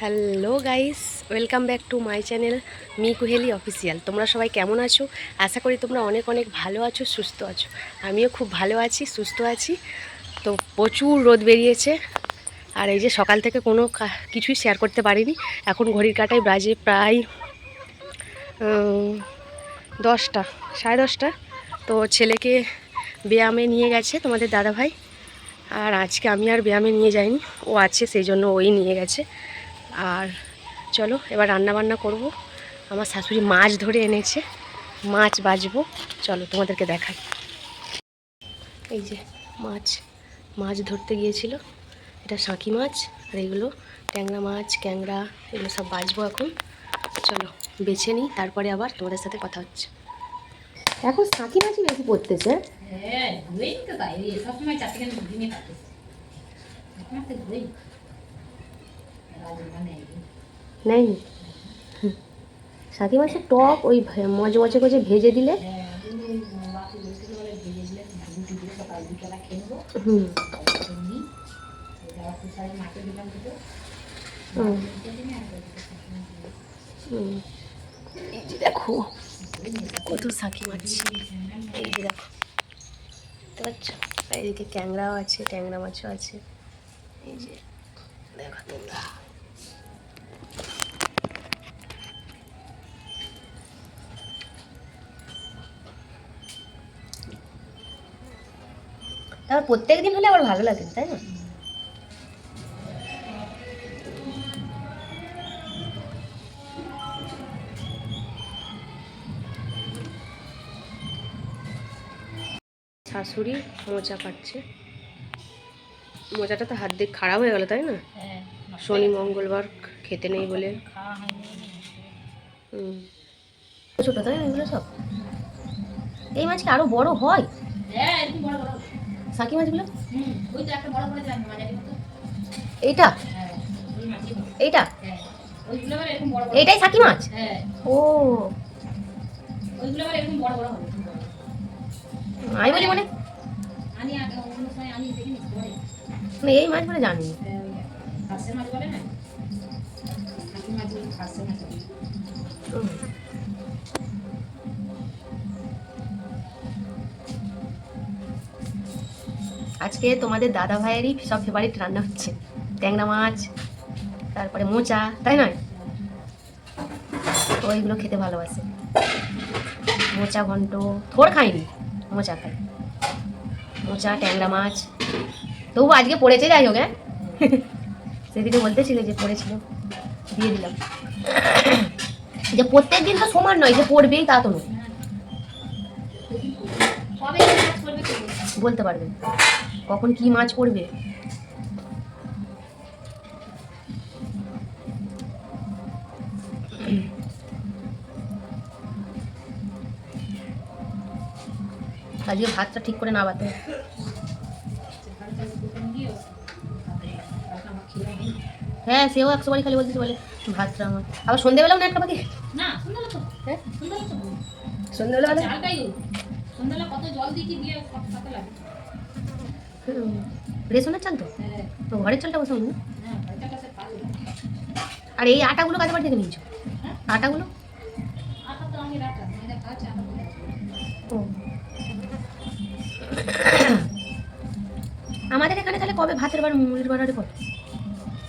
Hello guys welcome back to my channel me Kuheli official তোমরা সবাই কেমন আছো? আশা করি তোমরা অনেক অনেক ভালো আছো, সুস্থ আছো। আমিও খুব ভালো আছি, সুস্থ আছি। তো প্রচুর রোদ বেরিয়েছে। আর এই যে সকাল থেকে কোনো কিছুই শেয়ার করতে পারিনি। এখন ঘড়ির কাটায় বাজে প্রায় দশটা, সাড়ে দশটা। তো ছেলেকে ব্যায়ামে নিয়ে গেছে তোমাদের দাদাভাই। আর আজকে আমি আর ব্যায়ামে নিয়ে যাইনি। ও আছে, সেই জন্য ওই নিয়ে গেছে। আর চলো এবার রান্না বান্না করব। আমার শাশুড়ি মাছ ধরে এনেছে মাছ বাজবো। চলো তোমাদেরকে দেখাই। এই যে মাছ মাছ ধরতে গিয়েছিল। এটা শাঁকি মাছ আর এগুলো ট্যাংরা মাছ ক্যাংরা এগুলো সব বাজবো এখন। চলো বেছে নিই তারপরে আবার তোমাদের সাথে কথা হচ্ছে। এখন শাঁকি মাছই বেশি পড়তেছে। হ্যাঁ নেই। শাঁকি মাছের টক, ওই মজে মজে করে ভেজে দিলে। হুম। এই যে দেখো, কত শাঁকি মাছ এই যে দেখো পাচ্ছ? আর এদিকে ক্যাংরাও আছে, ট্যাংরা মাছও আছে। এই যে, দেখো তোমরা। তারপর প্রত্যেক দিন হলে আবার ভালো লাগে তাই না? শাশুড়ি মোচা কাটছে মোচাটা তো হাত দিয়ে খারাপ হয়ে গেল তাই না? হ্যাঁ শনি মঙ্গলবার খেতে নেই বলে। ছোটো তাই না? এগুলো সব। এই মাছ কি আরও বড় হয়? শাঁকি মাছগুলো এইটা? হ্যাঁ। এইটা? হ্যাঁ এইটাই শাঁকি মাছ? হ্যাঁ। ও। আমি বলি মানে? মানে এই মাছ বলে জানি। মাছ বলে না? আজকে তোমাদের দাদা ভাইয়েরই সব ফেভারিট রান্না হচ্ছে। ট্যাংরা মাছ, তারপরে মোচা, তাই নয়? তো এইগুলো খেতে ভালোবাসে। মোচা ঘন্ট, থোড় খাইনি, মোচা খাই। মোচা, ট্যাংরা মাছ। তবু আজকে পড়েছে, যাই হোক হ্যাঁ? সেদিকে বলতেছিল যে পড়েছিল, দিয়ে দিলাম। যে প্রত্যেক দিন তো সমান নয়, যে পড়বেই তা তো নয়। বলতে পারবেন কখন কি মাছ পড়বে? আজকে ভাতটা ঠিক করে না বাতে হ্যাঁ সেও একশো বাড়ি খালি বলতেছে বলে ভাতটা আমার। আবার সন্ধেবেলাও না একটা বাকি? না সন্ধ্যাবেলা হ্যাঁ? সন্ধ্যাবেলা ও। সন্ধ্যাবেলা কত জল দিয়ে কত পাতা লাগে। রেশনের চাল তো তো ঘরের চালটা বসাও না আর এই আটাগুলো কাজ বাড়ি থেকে নিয়েছো আটাগুলো ও আমাদের এখানে তাহলে কবে ভাতের বার মুড়ির বার আরে কবে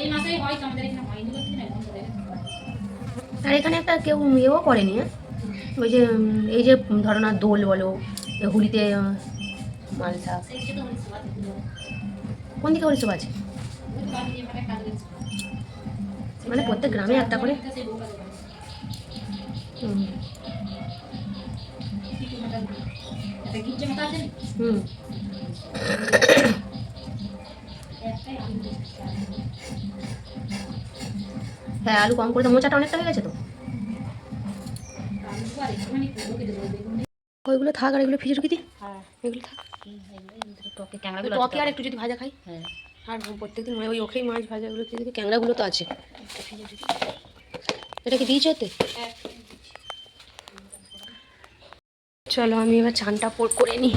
এই মাসেই তো আমাদের এখানে হয়নি বলছি না বন্ধ গেছে। আর এখানে একটা কেউ ইয়েও করেনি ওই যে এই যে ধরো না দোল বলো হুলিতে দিল কোন দিকে হরিসব আছে মানে প্রত্যেক গ্রামে একটা করে। হুম? হুম। হ্যাঁ আলু কম করে তো মোচাটা অনেকটা হয়ে গেছে তো দিয়ে। ওইগুলো থাক আর এগুলো ঢুকে দিই হ্যাঁ, এগুলো থাক এই এগুলো এর ভিতরে টকে ক্যাংড়াগুলো টকে আর একটু যদি ভাজা খাই। হ্যাঁ, আর প্রত্যেকদিন ওই ওখেই মাছ ভাজাগুলো খেয়ে ক্যাংড়াগুলো তো আছে। এটা কি দিয়েছ হ্যাঁ। চলো আমি এবার চানটা করে নিই।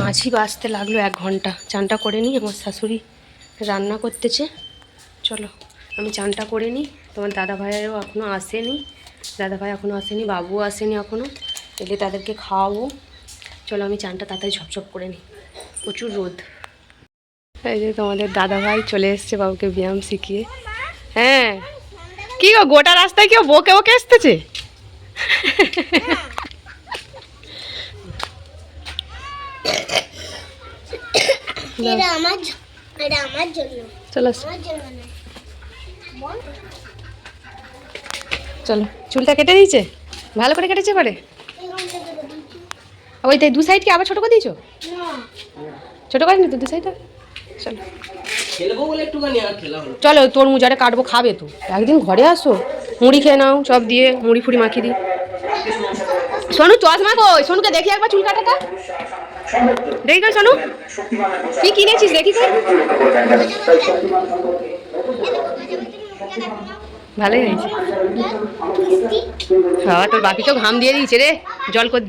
মাছই বাঁচতে লাগল এক ঘণ্টা। চানটা করে নিই আমার শাশুড়ি রান্না করতেছে। চলো আমি চানটা করে নিই। তোমার দাদা ভাইয়েরও এখনও আসেনি। দাদা ভাই এখনও আসেনি বাবুও আসেনি এখনও এলে তাদেরকে খাওয়াবো। চলো আমি চানটা তাড়াতাড়ি ঝপঝপ করে নিই। প্রচুর রোদ। এই যে তোমাদের দাদা ভাই চলে এসছে বাবুকে ব্যায়াম শিখিয়ে। হ্যাঁ। কি গো গোটা রাস্তায় কেউ বকে বকে জন্য। চলো চলো চুলটা কেটে দিয়েছে ভালো করে কেটেছে পারে এখান থেকে তো দিচ্ছি। ওই তাই দু সাইড কি আবার ছোটো করে দিয়েছ? না। ছোটো করেনি তো দু সাইডটা চলো। খেলব বলে একটুখানি আর খেলা হলো চলো তোর মুজারে কাটবো খাবে তো। একদিন ঘরে আসো মুড়ি খেয়ে নাও সব দিয়ে মুড়ি ফুড়ি মাখিয়ে দিই। সোনু চশমা কই? সোনুকে দেখি একবার চুল কাটাটা। দেখি কই সোনু। কি কিনেছিস দেখি কই ভালোই হয়েছে। বাবা তোর বাকি তো ঘাম দিয়ে দিয়েছে রে। জল কর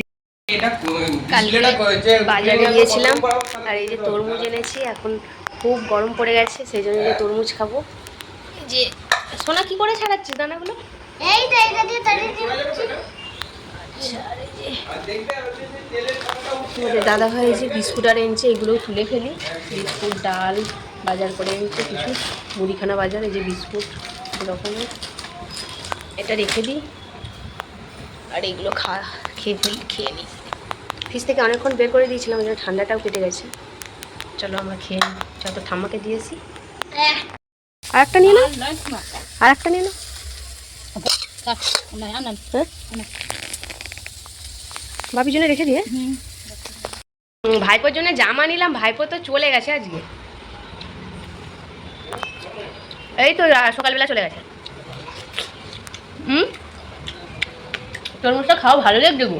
কালকে বাজারে গিয়েছিলাম আর এই যে তরমুজ এনেছি এখন খুব গরম পড়ে গেছে সেই জন্য যে তরমুজ খাব। যে সোনা কি করে ছাড়াচ্ছিস দানাগুলো? এই আমাদের দাদা ভাই এই যে বিস্কুট আর এনেছে এগুলোও তুলে ফেলি। বিস্কুট ডাল বাজার করে এনেছে কিছু। মুড়িখানা বাজার এই যে বিস্কুট রকমের। এটা রেখে দিই। আর এগুলো খা খেয়ে ফেলি খেয়ে নিই। ফ্রিজ থেকে অনেকক্ষণ বের করে দিয়েছিলাম, ওই ঠান্ডাটাও কেটে গেছে। চলো আমরা খেয়ে যত ঠাম্মাকে দিয়েছি আর একটা নিয়ে নাও। আর একটা নিয়ে নাও। হ্যাঁ? ভাবির জন্য রেখে দিয়ে। ভাইপোর জন্য জামা নিলাম, ভাইপো তো চলে গেছে আজকে। এই তো সকালবেলা চলে গেছে। হুম? তরমুজটা খাওয়া ভালো লাগছে গো।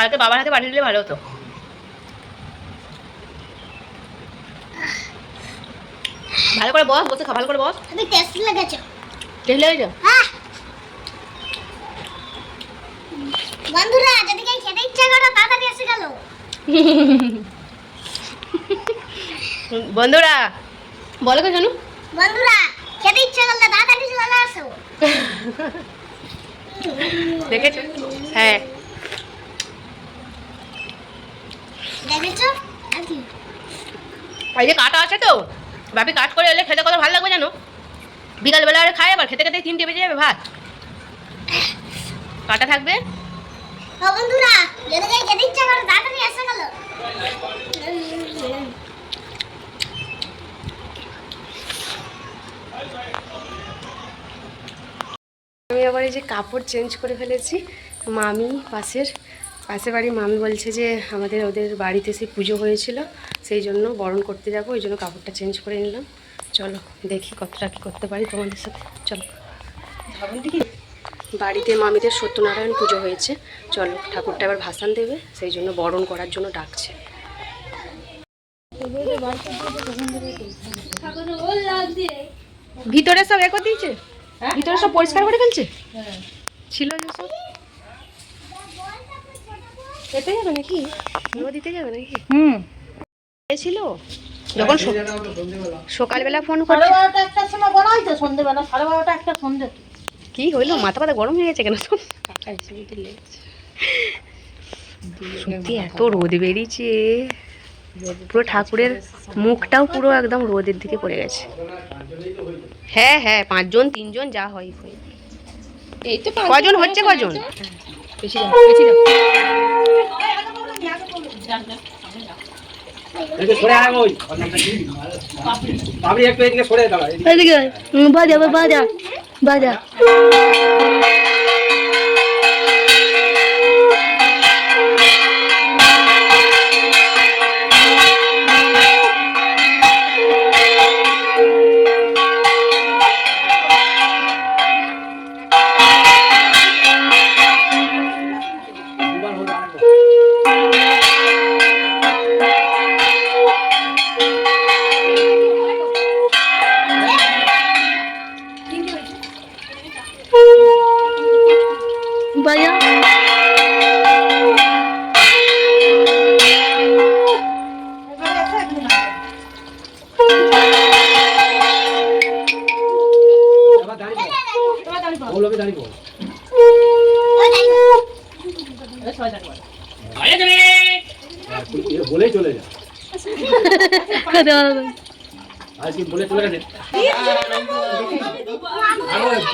কালকে বাবার হাতে পাঠিয়ে দিলে ভালো হতো। ভালো করে বস বসে খা ভালো করে বস। আমি টেস্ট লেগেছে টেস্ট বন্ধুরা যদি কেউ খেতে ইচ্ছা করো তাড়াতাড়ি এসে গেল। বন্ধুরা বলো কে জানু। বন্ধুরা খেতে ইচ্ছা করলে তাড়াতাড়ি চলে আসো। দেখেছ? হ্যাঁ দেখেছ আর কি এই যে কাটা আছে তো বাপি কাট করে এলে খেতে কত ভালো লাগবে জানো? বিকালবেলা আর খাই আবার খেতে খেতে তিনটে বেজে যাবে ভাত। কাটা থাকবে? বন্ধুরা যদি খেতে ইচ্ছা করো তাড়াতাড়ি এসে গেল। আমি আবার এই যে কাপড় চেঞ্জ করে ফেলেছি মামি পাশের পাশের বাড়ির মামি বলছে যে আমাদের ওদের বাড়িতে সেই পুজো হয়েছিল সেই জন্য বরণ করতে যাব ওই জন্য কাপড়টা চেঞ্জ করে নিলাম। চলো দেখি কতটা কী করতে পারি তোমাদের সাথে। চলো। বাড়িতে মামিদের সত্যনারায়ণ পুজো হয়েছে। চলো ঠাকুরটা এবার ভাসান দেবে সেই জন্য বরণ করার জন্য ডাকছে। ভিতরে সব এ করে দিয়েছে ভিতরে সব পরিষ্কার করে ফেলছে? ছিল যে সব? এতে যাবে নাকি? নদীতে যাবে নাকি? হুম। ছিল যখন সকালবেলা ফোন বারোটা একটার সময় বড় হয়েছে সন্ধ্যেবেলা সাড়ে বারোটা একটা সন্ধ্যে কি হইল? মাথা পাতা গরম হয়ে গেছে কেন? সত্যি এত রোদ বেরিয়েছে। পুরো ঠাকুরের মুখটাও পুরো একদম রোদের দিকে পড়ে গেছে। হ্যাঁ হ্যাঁ পাঁচজন তিনজন যা হয়। হয়। এই তো কজন হচ্ছে কজন? বেশি দাও বেশি বাজা বাজা বাজা বাইরে চলে হ্যাঁ, যা আজকে বলে চলে গেছে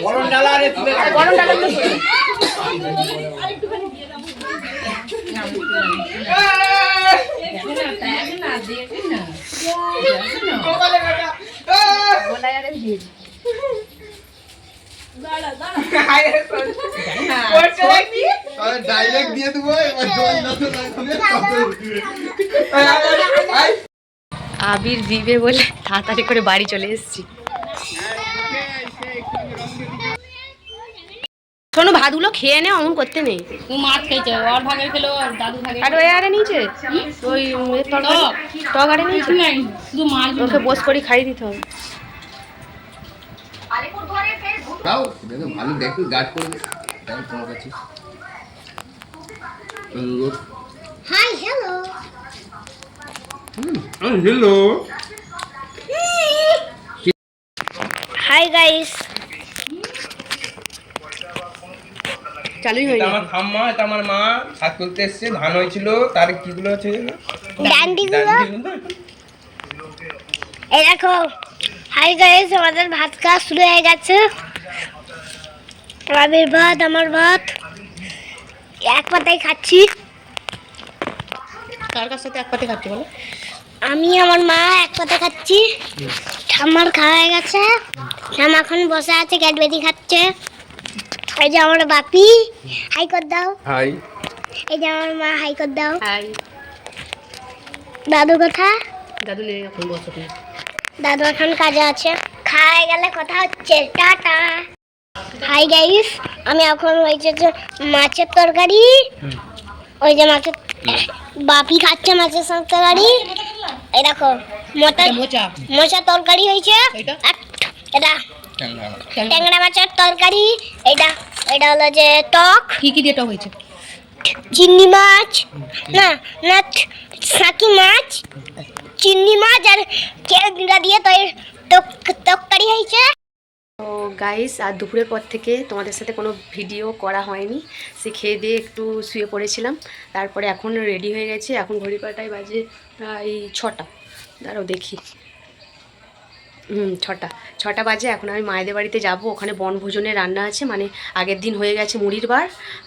বড় ডালা রে তুলে রাখ। দেখে না ডাইরেক্ট দিয়ে দেবো এবার জল না তো আবির দিবে বলে তাড়াতাড়ি করে বাড়ি চলে এসেছি। শোনো ভাতগুলো খেয়ে নে অমন করতে নেই। ও মাছ খেয়েছে ওর ভাগে খেলো ওর দাদু ভাগে আর ওই আরে নিচে ওই টক। আরে নিচে শুধু মাছ ওকে বস করে খাইয়ে দিতে হবে। তাও দেখো ভালো দেখো গার্ড করে তোমার কাছে অনুরোধ hi hello hello hi guys চালুই এটা আমার ঠাম্মা এটা আমার মা। শাক তুলতে এসছে ধান হয়েছিল তার কিগুলো আছে ডান্ডিগুলো। এই দেখো। হাই গাইস আমাদের ভাত খাওয়া শুরু হয়ে গেছে। আবির ভাত আমার ভাত। এক পাতায় খাচ্ছি। কার কাছ সাথে এক পাতে খাচ্ছি বলো? আমি আমার মা এক পাতে খাচ্ছি। ঠাম্মার খাওয়া হয়ে গেছে। ঠাম্মা এখন বসে আছে ক্যাডবেরি খাচ্ছে। এই যে আমার বাপি হাই কর দাও। হাই। এই যে আমার মা হাই কর দাও। হাই। দাদু কথা দাদু নেই এখন বসো দাদু এখন কাজে আছে। খাওয়া গেলে কথা হচ্ছে। টাটা। হাই গাইস আমি এখন হয়েছে যে মাছের তরকারি। ওই যে মাছের বাপি খাচ্ছে মাছের তরকারি। এই দেখো মোটা মোচা। মোচা তরকারি হয়েছে? এটা ট্যাংরা মাছের তরকারি। এটা এটা হলো যে টক। কি কি দিয়ে টক হয়েছে? চিংড়ি মাছ। না না সাকি মাছ। চিংড়ি মাছ আর কেড়া দিয়ে তরকারি হয়েছে। তো গাইস আর দুপুরের পর থেকে তোমাদের সাথে কোনো ভিডিও করা হয়নি। সে খেয়ে দিয়ে একটু শুয়ে পড়েছিলাম। তারপরে এখন রেডি হয়ে গেছে। এখন ঘড়ি কাটায় বাজে প্রায় ছটা। দাঁড়াও দেখি। হুম ছটা। ছটা বাজে এখন আমি মায়েদের বাড়িতে যাব। ওখানে বনভোজনের রান্না আছে মানে আগের দিন হয়ে গেছে মুড়ির বার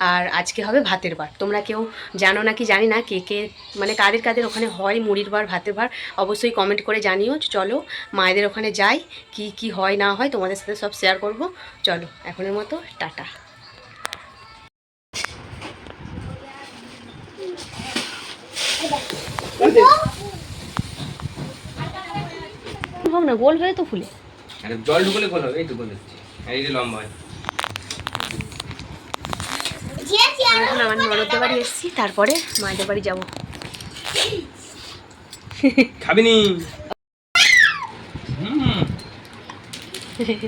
আর আজকে হবে ভাতের বার। তোমরা কেউ জানো নাকি জানি না কে কে মানে কাদের কাদের ওখানে হয় মুড়ির বার ভাতের বার অবশ্যই কমেন্ট করে জানিও। চলো মায়েদের ওখানে যাই কি কি হয় না হয় তোমাদের সাথে সব শেয়ার করব। চলো এখনের মতো টাটা। হোক না গোল হয়ে তো ফুলে। আরে জল ঢুকলে গোল হবে এই তো গোল হচ্ছে। এই যে লম্বা হয়। এখন আমার ননদের বাড়ি এসেছি তারপরে মায়েদের বাড়ি যাব। খাবি নি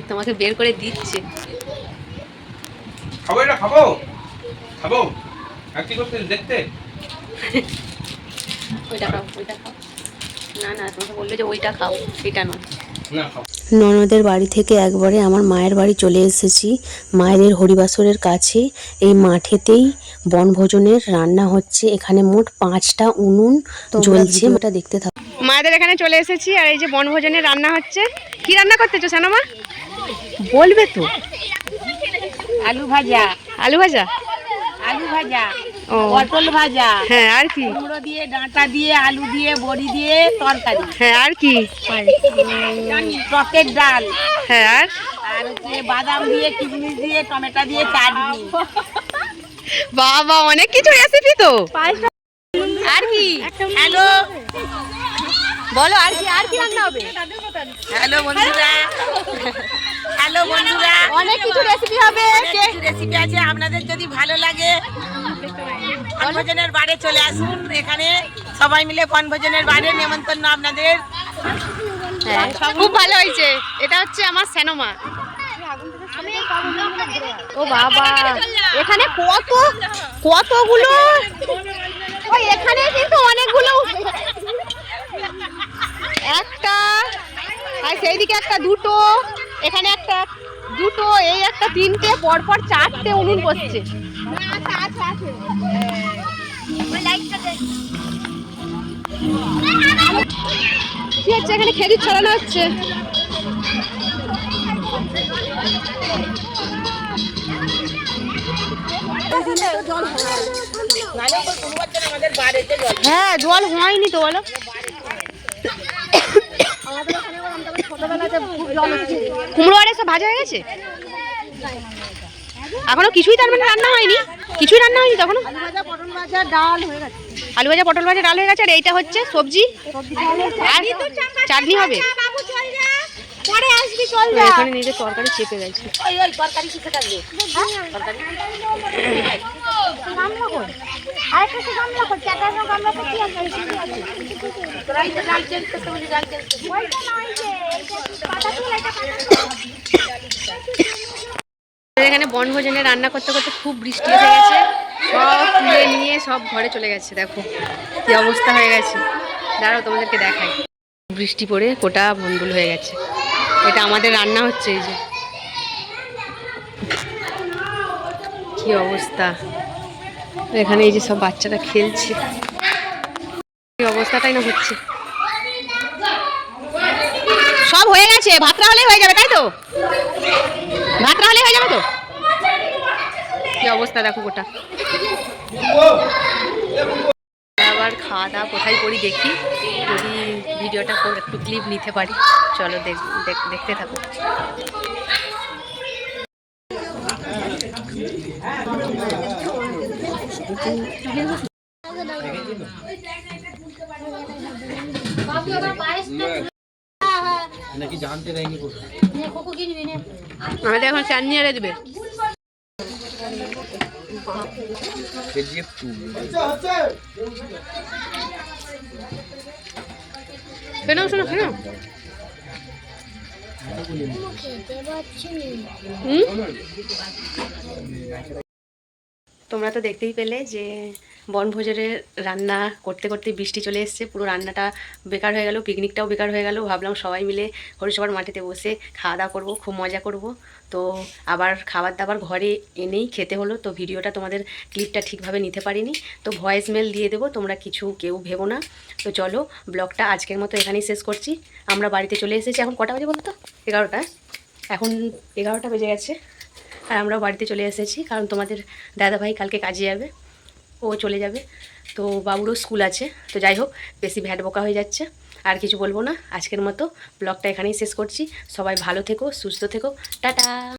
তোমাকে বের করে দিচ্ছে। খাব এটা খাব। খাব। আর কি করতে দেখতে? ওইটা খাও ওইটা খাও। না না তোমাকে বলল যে ওইটা খাও এটা নয়। ননদের বাড়ি থেকে একবারে আমার মায়ের বাড়ি চলে এসেছি। মায়ের হরিবাসরের কাছে এই মাঠেতেই বনভোজনের রান্না হচ্ছে। এখানে মোট পাঁচটা উনুন জ্বলছে। ওটা দেখতে থাকো। মায়েদের এখানে চলে এসেছি আর এই যে বনভোজনের রান্না হচ্ছে। কি রান্না করতেছো সানামা বলবে তো। আলু ভাজা। আলু ভাজা? আলু ভাজা। পটল ভাজা। হ্যাঁ আর কি? কুমড়ো দিয়ে ডাঁটা দিয়ে আলু দিয়ে বড়ি দিয়ে তরকারি। হ্যাঁ আর কি? টকের ডাল। হ্যাঁ আর? আর হচ্ছে বাদাম দিয়ে কিশমিশ দিয়ে টমেটো দিয়ে চাটনি। বাবা অনেক কিছু রেসিপি তো। আর কি? হ্যালো। বলো আর কি আর কি রান্না হবে? হ্যালো বন্ধুরা। হ্যালো বন্ধুরা। অনেক কিছু রেসিপি হবে। রেসিপি আছে। আপনাদের যদি ভালো লাগে বনভোজনের বাড়ি চলে আসুন। এখানে সবাই মিলে বনভোজনের বাড়ি। নেমন্তন্ন আপনাদের। হ্যাঁ, খুব ভালো হয়েছে। এটা হচ্ছে আমার স্যানোমা ও বাবা এখানে কত কতগুলো? ওই এখানে কিন্তু অনেকগুলো। একটা আর সেইদিকে একটা দুটো এখানে একটা দুটো এই একটা তিনটে পরপর চারটে উনুন বসছে। কি হচ্ছে? এখানে খেজুর ছড়ানো হচ্ছে। হ্যাঁ জল হয়নি তো, বলো। কুমড়ো আরে সব ভাজা হয়ে গেছে? এখনও কিছুই তার মানে রান্না হয়নি? কিছুই রান্না হয়নি তখন? আলু ভাজা পটল ভাজা ডাল হয়ে গেছে আর এইটা হচ্ছে সবজি? আর চাটনি হবে? পরে আসবি চল এখানে নিজে তরকারি চেপে গেছে। ওই ওই তরকারি শিখে থাকবে। গামলা কর। আর একটা গামলা কর চাটানো গামলা কর কি আছে? তোরা এই ডাল চেঞ্জ করতে বলি ডাল চেঞ্জ করতে ওইটা নয় যে পাতা তুলে এটা পাতা এখানে বনভোজনে রান্না করতে করতে খুব বৃষ্টি এসে গেছে। সব তুলে নিয়ে সব ঘরে চলে গেছে, দেখো কি অবস্থা হয়ে গেছে। দাঁড়াও, তোমাদেরকে দেখাই। বৃষ্টি পড়ে কোটা ভন্ডুল হয়ে গেছে। এটা আমাদের রান্না হচ্ছে এই যে। কি অবস্থা। এখানে এই যে সব বাচ্চারা খেলছে। কি অবস্থাটাই না হচ্ছে। সব হয়ে গেছে, ভাতটা হলেই হয়ে যাবে, তাই তো? ভাতটা হলেই হয়ে যাবে তো? কি অবস্থা দেখো গোটা। আবার খাওয়া দাওয়া কোথায় করি দেখি যদি ভিডিওটা করে একটু ক্লিপ নিতে পারি। চলো দেখ দেখ- দেখতে থাকো আমাদের এখন চাটনি আরে দেবে কেজিএফ টু শোনো শোনো শোনো হুম? তোমরা তো দেখতেই পেলে যে বনভোজনের রান্না করতে করতে বৃষ্টি চলে এসছে, পুরো রান্নাটা বেকার হয়ে গেল পিকনিকটাও বেকার হয়ে গেল। ভাবলাম সবাই মিলে হরিসভার মাটিতে বসে খাওয়া দাওয়া করব, খুব মজা করব। তো আবার খাবার দাবার ঘরে এনেই খেতে হলো, তো ভিডিওটা তোমাদের ক্লিপটা ঠিকভাবে নিতে পারিনি। তো ভয়েস মেল দিয়ে দেবো, তোমরা কিছু কেউ ভেবো না। তো চলো ব্লগটা আজকের মতো এখানেই শেষ করছি। আমরা বাড়িতে চলে এসেছি, এখন কটা বাজে বলো তো এগারোটা এখন এগারোটা বেজে গেছে। আর আমরাও বাড়িতে চলে এসেছি, কারণ তোমাদের দাদাভাই কালকে কাজে যাবে, ও চলে যাবে। তো বাবুরও স্কুল আছে, তো যাই হোক, বেশি ভ্যাট বোকা হয়ে যাচ্ছে, আর কিছু বলব না। আজকের মতো ব্লগটা এখানেই শেষ করছি। সবাই ভালো থেকো, সুস্থ থেকো। টাটা!